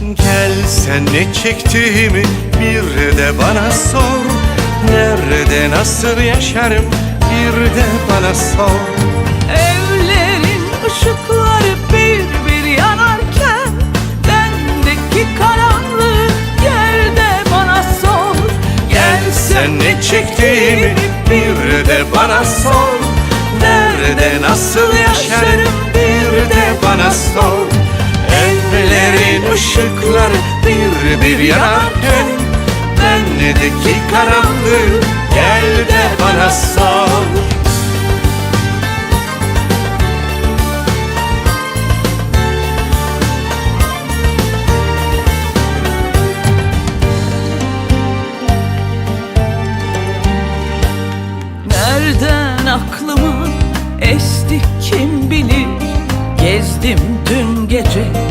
Gel sen ne çektiğimi bir de bana sor. Nerede nasıl yaşarım bir de bana sor. Evlerin ışıkları bir bir yanarken Bendeki karanlığı gel de bana sor. Gel sen ne çektiğimi bir de bana sor. Nerede nasıl yaşarım bir de bana sor ışıklar bir bir yanarken Bendeki karanlığı gel de bana sal Nereden aklıma esti kim bilir? Gezdim dün gece